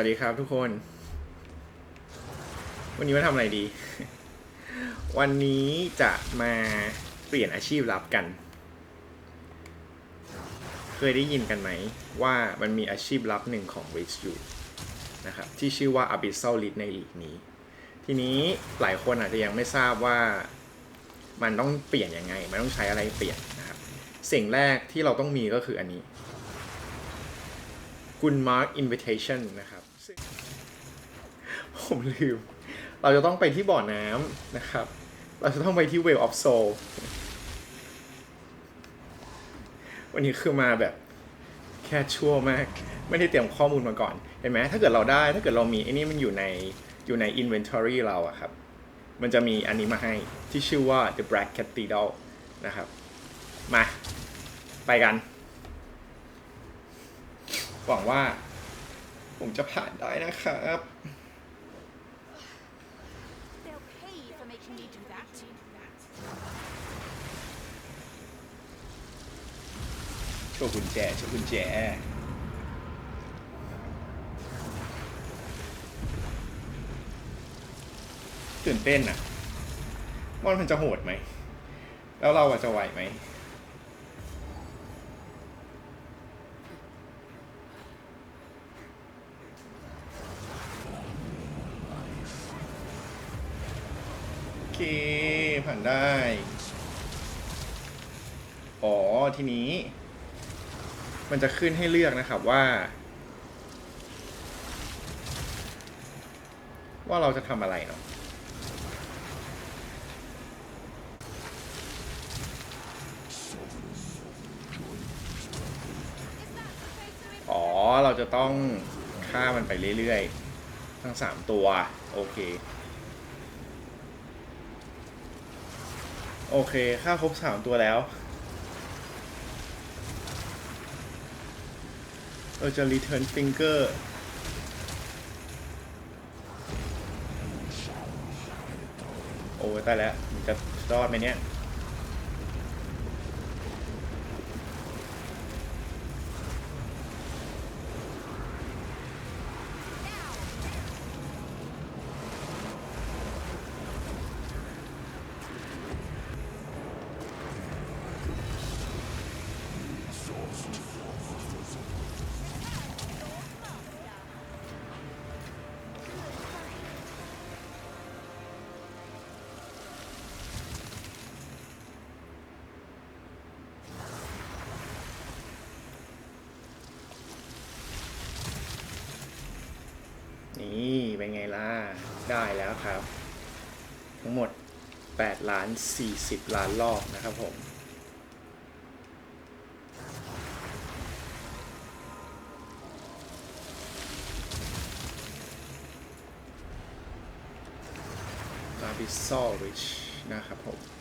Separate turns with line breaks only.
วัสดีครับทุกคน วันนี้มาทำอะไรดี วันนี้จะมาเปลี่ยนอาชีพลับกัน เคยได้ยินกันไหม ว่ามันมีอาชีพลับหนึ่งของ w i x อยู่นะครับ ที่ชื่อว่า Abyssal Lead ในลีกนี้ ทีนี้หลายคนอาจจะยังไม่ทราบว่ามันต้องเปลี่ยนยังไง มันต้องใช้อะไรเปลี่ยนนะครับ สิ่งแรกที่เราต้องมีก็คืออันนี้ กุนมาร์กอินเวิเทชันนะครับ ผมลืม เราจะต้องไปที่บ่อน้ำนะครับ เราจะต้องไปที่ Well of Soul วันนี้คือมาแบบแค่ชั่วมาก ไม่ได้เตรียมข้อมูลมาก่อน เห็นไหมถ้าเกิดเราได้ ถ้าเกิดเรามีไอ้นี่มันอยู่ในอยู่ใน inventory เราอะครับ มันจะมีอันนี้มาให้ที่ชื่อว่า the black cathedral นะครับ มา ไปกัน หวังว่า ผมจะผ่านได้นะครับ
They'll pay you for making me do that.
โชว์กุญแจโชว์กุญแจตื่นเต้นอะว่ามันจะโหดไหม แล้วเราอะจะไหวไหม เค ผ่านได้ อ๋อ ทีนี้ มันจะขึ้นให้เลือกนะครับว่า ว่าเราจะทำอะไรเนาะอ๋อ เราจะต้องฆ่ามันไปเรื่อยๆ ทั้งสามตัว โอเค โอเคฆ่าครบสามตัวแล้วเราจะ return finger โอ้ยตายแล้ว มันจะรอดไหมเนี่ย นี่เป็นไงล่ะ ได้แล้วครับ ทั้งหมด 8 ล้าน 40 ล้านรอบนะครับผม a b y s s a l Rich นะครับผม